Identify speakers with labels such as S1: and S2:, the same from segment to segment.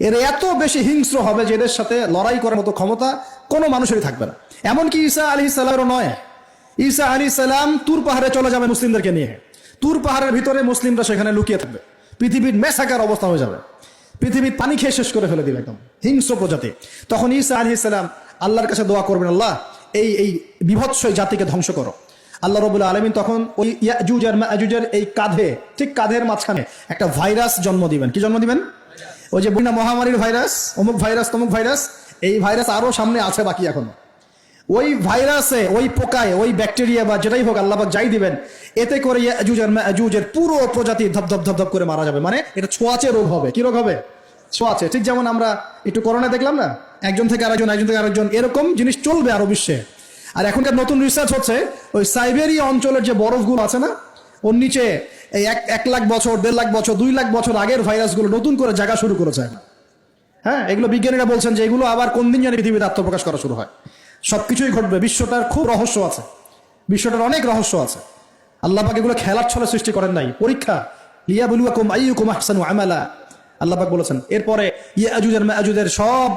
S1: এর এত বেশি হিংস্র হবে যে এদের সাথে লড়াই করার মতো ক্ষমতা কোনো মানুষেরই থাকবে না। এমনকি ঈসা আলী সাল্লামেরও নয়। ঈসা আলী সাল্লাম তুর পাহাড়ে চলে যাবে মুসলিমদেরকে নিয়ে। তুর পাহাড়ের ভিতরে মুসলিমরা সেখানে লুকিয়ে থাকবে। পৃথিবীর মেসাকার অবস্থা হয়ে যাবে। পৃথিবীর পানি খেয়ে শেষ করে ফেলে দিবে একদম। হিংস্র প্রজাতি। তখন ঈসা আলী সাল্লাম আল্লাহর কাছে দোয়া করবেন, আল্লাহ, এই এই বিভৎস জাতিকে ধ্বংস করো। আল্লাহ রবুল্লা আলমিন তখন ওই ইয়াজুজ আর মাজুজের এই কাঁধে, ঠিক কাঁধের মাঝখানে একটা ভাইরাস জন্ম দিবেন। কি জন্ম দিবেন? ওই যে বন্যা মহামারীর ভাইরাস, অমুক ভাইরাস, তমুক ভাইরাস, এই ভাইরাস আরও সামনে আছে বাকি এখনও। ওই ভাইরাসে, ওই পোকায়, ওই ব্যাকটেরিয়া বা যেটাই হোক আল্লাহ পাক যাই দিবেন, এতে করে ইয়াজুজের পুরো প্রজাতি ধপ ধপ ধপ ধপ করে মারা যাবে। মানে এটা ছোঁয়াচে রোগ হবে। কি রোগ হবে? ছোঁয়াচে। ঠিক যেমন আমরা একটু করোনা দেখলাম না? একজন থেকে আরেকজন, একজন থেকে আরেকজন, এরকম জিনিস চলবে আরও বিশ্বে। আর এখনকার নতুন রিসার্চ হচ্ছে, ওই সাইবেরিয়া অঞ্চলের যে বরফগুলো আছে না, ওর নিচে এই এক এক লাখ বছর, দেড় লাখ বছর, দুই লাখ বছর আগের ভাইরাসগুলো নতুন করে জায়গা শুরু করেছে। হ্যাঁ এগুলো বিজ্ঞানীরা বলছেন যে এগুলো আবার কোন দিন জানি পৃথিবীতে আত্মপ্রকাশ করা শুরু হয়। সবকিছুই ঘটবে, বিশ্বটার খুব রহস্য আছে। বিশ্বটার অনেক রহস্য আছে। আল্লাহ পাক এগুলো খেলার ছলে সৃষ্টি করেন নাই। পরীক্ষা লিয়া বলুয়া কুম আইয়ুকুম আহসানু আমালা। আল্লাহ পাক বলেছেন, এরপরে ইয়াজুজের মায়াজুজের সব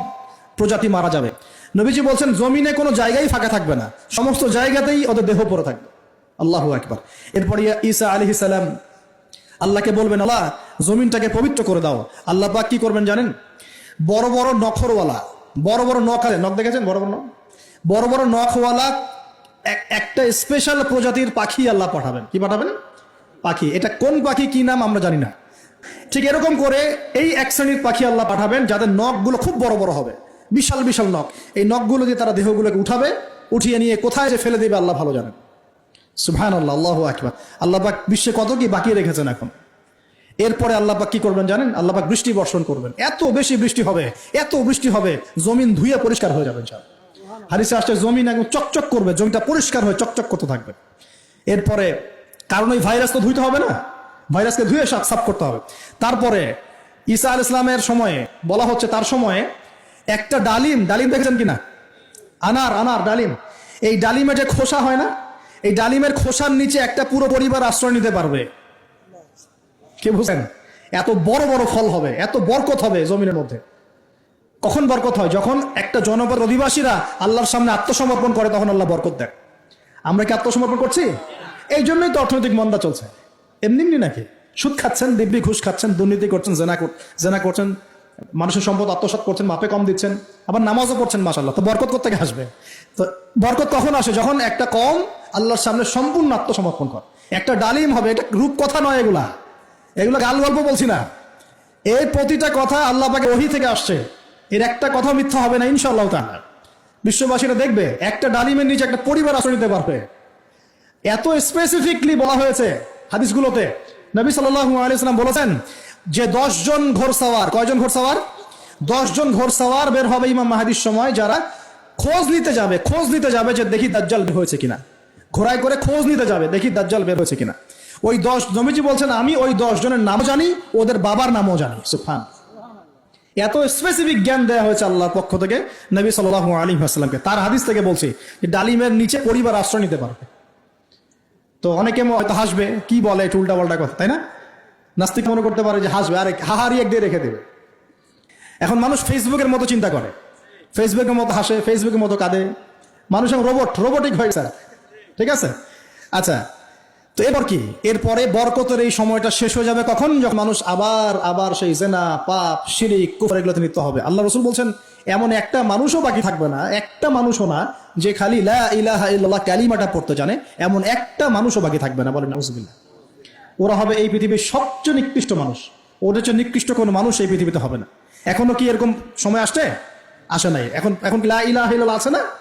S1: প্রজাতি মারা যাবে। নবীজি বলছেন, জমিনে কোনো জায়গায় ফাঁকা থাকবে না। সমস্ত জায়গাতেই ওদের দেহ পড়ে থাকবে। আল্লাহু একবার এরপরে ঈসা আলাইহিস সালাম, আল্লাহকে বলবেন, আল্লাহ, জমিনটাকে পবিত্র করে দাও। আল্লাহ পাক কি করবেন জানেন? বড় বড় নখরওয়ালা, বড় বড় নখ আছে, নখ দেখেছেন? বড় বড় নখ? বড় বড় নখওয়ালা একটা স্পেশাল প্রজাতির পাখি আল্লাহ পাঠাবেন। কি পাঠাবেন? পাখি। এটা কোন পাখি, কি নাম আমরা জানি না। ঠিক এরকম করে এই এক শ্রেণির পাখি আল্লাহ পাঠাবেন, যাদের নখগুলো খুব বড় বড় হবে। বিশাল বিশাল নখ। এই নখগুলো দিয়ে তারা দেহগুলোকে উঠাবে, উঠিয়ে নিয়ে কোথায় যে ফেলে দেবে, আল্লাহ ভালো জানেন। সুবহান আল্লাহ আল্লাহ আকবার। আল্লাহ পাক বিশ্বে কত কি বাকি রেখেছেন এখন? এরপরে আল্লাহ পাক কি করবেন জানেন? আল্লাহ পাক বৃষ্টি বর্ষণ করবেন। এত বেশি বৃষ্টি হবে, এত বৃষ্টি হবে, জমিন ধুয়ে পরিষ্কার হয়ে যাবে ইনশাআল্লাহ। হাদিসে আসছে, জমিন একদম চকচক করবে, জমিটা পরিষ্কার হয়ে চকচক করতে থাকবে। এরপরে, কারণ ওই ভাইরাস তো ধুইতে হবে না? ভাইরাসকে ধুয়ে সাফ সাফ করতে হবে। তারপরে, ঈসা আল ইসলামের সময়ে, বলা হচ্ছে তার সময়ে, একটা ডালিম ডালিম দেখেছেন কিনা? আনার আনার ডালিম। এই ডালিমের যে খোসা হয় না এই ডালিমের খোসার নিচে একটা পুরো পরিবার আশ্রয় নিতে পারবে। কে বুঝছেন এত বড় বড় ফল হবে, এত বরকত হবে জমিনের মধ্যে। কখন বরকত হয়? যখন একটা জনপদ অধিবাসীরা আল্লাহর সামনে আত্মসমর্পণ করে, তখন আল্লাহ বরকত দেয় আমরা কি আত্মসমর্পণ করছি? এই জন্যই তো অর্থনৈতিক মন্দা চলছে। এমনি এমনি নাকি? সুদ খাচ্ছেন, দিব্যি ঘুষ খাচ্ছেন, দুর্নীতি করছেন, জেনা জেনা করছেন, মানুষের সম্পদ আত্মসাৎ করছেন, মাপে কম দিচ্ছেন, আবার নামাজও পড়ছেন মাসাল্লাহ তো বরকত করতে আসবে? তো বরকত কখন আসে? যখন একটা কম আল্লাহর সামনে সম্পূর্ণ আত্মসমর্পণ কর। একটা ডালিম হবে, এটা রূপ কথা নয় এগুলা। এগুলো গাল গল্প বলছি না। এর প্রতিটা কথা আল্লাহ পাকে ওহি থেকে আসছে। এর একটা কথা মিথ্যা হবে না ইনশাল্লাহ তাআলা। বিশ্ববাসীরা দেখবে, একটা ডালিমের নিচে একটা পরিবার আশ্রয় নিতে পারবে। এত স্পেসিফিকলি বলা হয়েছে হাদিসগুলোতে। নবী সাল্লাম বলেছেন, যে দশ জন ঘোড়সাওয়ার কয়জন ঘোড়সাওয়ার দশ জন ঘোড়সাওয়ার বের হবে ইমাম মাহাদির সময় যারা খোঁজ নিতে যাবে, খোঁজ নিতে যাবে যে দেখি দাজ্জাল হয়েছে কিনা। ঘোড়ায় করে খোঁজ নিতে যাবে, দেখি দাজ্জাল বের হয়েছে কিনা। ওই দশ, নবীজি বলছেন, আমি ওই দশ জনের নাম জানি, ওদের বাবার নামও জানি। সুফান এত স্পেসিফিক জ্ঞান দেওয়া হয়েছে আল্লাহর পক্ষ থেকে নবী সাল্লাহ আলী আসসালামকে তার হাদিস থেকে বলছি যে ডালিমের নিচে পরিবার আশ্রয় নিতে পারবে। তো অনেকে হয়তো হাসবে, কি বলে একটু উল্টা পাল্টা কথা, তাই না? নাস্তিক মনে করতে পারে যে হাসবে, আর হাহারি এক দিয়ে রেখে দেবে। এখন মানুষ ফেসবুকের মতো চিন্তা করে। ফেসবুকের মতো হাসে ফেসবুকের মতো কাঁদে। মানুষ এখন রোবট রোবটিক হয়ে গেছে ঠিক আছে? আচ্ছা তো এরপর কি? এরপরে বরকতের এই সময়টা শেষ হয়ে যাবে কখন? যখন মানুষ আবার আবার সেই জেনা, পাপ, শিরিক, কুফর এগুলোতে লিপ্ত হবে। আল্লাহ রসুল বলছেন, এমন একটা মানুষও বাকি থাকবে না, একটা মানুষও না, যে খালি লা ইলাহা ইল্লাল্লাহ কালিমাটা পড়তে জানে, এমন একটা মানুষও বাকি থাকবে না। বলেন, নাউজুবিল্লাহ। ওরা হবে এই পৃথিবীর সবচেয়ে নিকৃষ্ট মানুষ। ওদের চেয়ে নিকৃষ্ট কোনো মানুষ এই পৃথিবীতে হবে না। এখনও কি এরকম সময় আসছে? আসে নাই। এখন এখন কি লা ইলাহা ইল্লাল্লাহ আছে না?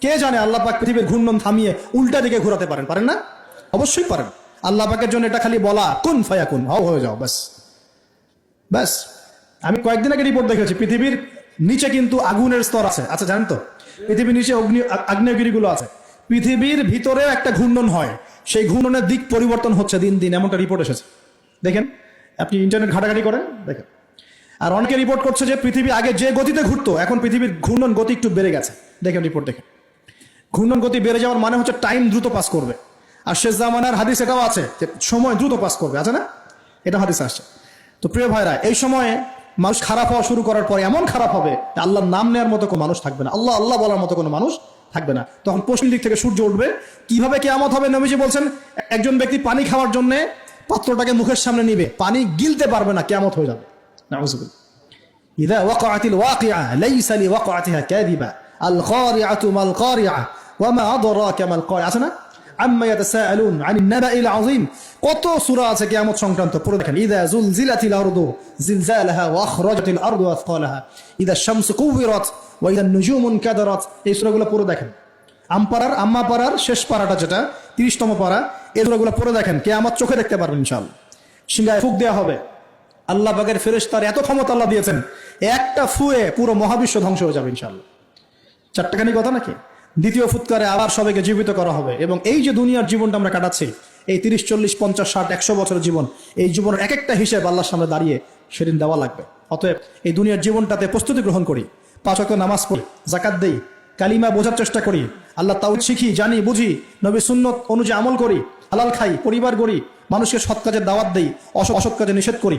S1: কে জানে আল্লাহ পাক পৃথিবীর ঘূর্ণন থামিয়ে উল্টা দিকে ঘোরাতে পারেন পারেন না? অবশ্যই পারেন। আল্লাহ পাকের জন্য এটা খালি বলা, কোন ফায়া কোন হও হয়ে যাও, ব্যাস। ব্যাস। আমি কয়েকদিন আগে রিপোর্ট দেখেছি, পৃথিবীর নিচে কিন্তু আগুনের স্তর আছে। আচ্ছা জানেন তো? পৃথিবীর নিচে অগ্নি, আগ্নেয়গিরিগুলো আছে। পৃথিবীর ভিতরেও একটা ঘূর্ণন হয়, সেই ঘূর্ণনের দিক পরিবর্তন হচ্ছে দিন দিন, এমনটা রিপোর্ট এসেছে। দেখেন, আপনি ইন্টারনেট ঘাটাঘাটি করেন, দেখেন। আর অনেকে রিপোর্ট করছে যে পৃথিবী আগে যে গতিতে ঘুরতো, এখন পৃথিবীর ঘূর্ণন গতি একটু বেড়ে গেছে। দেখেন রিপোর্ট দেখেন। ঘূর্ণন গতি বেড়ে যাওয়ার মানে হচ্ছে টাইম দ্রুত পাস করবে। আর শেষ জামানার হাদিস এটাও আছে যে সময় দ্রুত পাস করবে, আছে না? এটা হাদিস আসছে। তো প্রিয় ভাইরা, এই সময়ে মানুষ খারাপ হওয়া শুরু করার পরে এমন খারাপ হবে আল্লাহর নাম নেওয়ার মতো কোনো মানুষ থাকবে না। আল্লাহ আল্লাহ বলার মতো কোনো মানুষ থাকবে না। তখন পশ্চিম দিক থেকে সূর্য উঠবে। কীভাবে কেয়ামত হবে নবীজি বলছেন, একজন ব্যক্তি পানি খাওয়ার জন্য পাত্রটাকে মুখের সামনে নিবে, পানি গিলতে পারবে না, কেয়ামত হয়ে যাবে। ইদা ওয়াকাতিল ওয়াকিয়া লাইসা লি ওয়াকাতিহা আল করিয়াতু মাল করিয়া ওয়ামা আদরাকা মাল করিয়া আছে না? আম্মা ইয়াতাসাআলুন আনিন নাবাইল আযীম কত সূরা আছে কিয়ামত সংক্রান্ত? পুরো দেখেন। ইদা জুলজিলাতিল আরদু জিলজালাহা ওয়া আখরাজাতিল আরদু আসকালাহা ইদা শামসু কুওয়িরাত ওয়া ইদা নুজুমুন কাদারাত। এই সূরাগুলো পুরো দেখেন। আমপাড়ার আম্মাপাড়ার শেষ পারাটা যেটা, তিরিশতম পারা এই সূরাগুলো পুরো দেখেন। কিয়ামত চোখে দেখতে পারবেন ইনশাআল্লাহ। সিংহায় ফুক দেয়া হবে। আল্লাহ বাগের ফেরেশতার এত ক্ষমতা আল্লাহ দিয়েছেন, একটা ফুয়ে পুরো মহাবিশ্ব ধ্বংস হয়ে যাবে ইনশাআল্লাহ। চারটাখানি কথা নাকি? দ্বিতীয় ফুৎকারে আবার সবাইকে জীবিত করা হবে। এবং এই যে দুনিয়ার জীবনটা আমরা কাটাচ্ছি, এই তিরিশ, চল্লিশ, পঞ্চাশ, ষাট, একশো বছরের জীবন, এই জীবনের এক একটা হিসেব আল্লাহর সামনে দাঁড়িয়ে সেদিন দেওয়া লাগবে। অতএব এই দুনিয়ার জীবনটাতে প্রস্তুতি গ্রহণ করি, পাঁচ ওয়াক্ত নামাজ পড়ি জাকাত দেই, কালিমা বোঝার চেষ্টা করি, আল্লাহ তাও শিখি, জানি, বুঝি নবী সুন্নত অনুযায়ী আমল করি, হালাল খাই, পরিবার গড়ি, মানুষকে সৎ কাজের দাওয়াত দেই, অসৎ অসৎ কাজে নিষেধ করি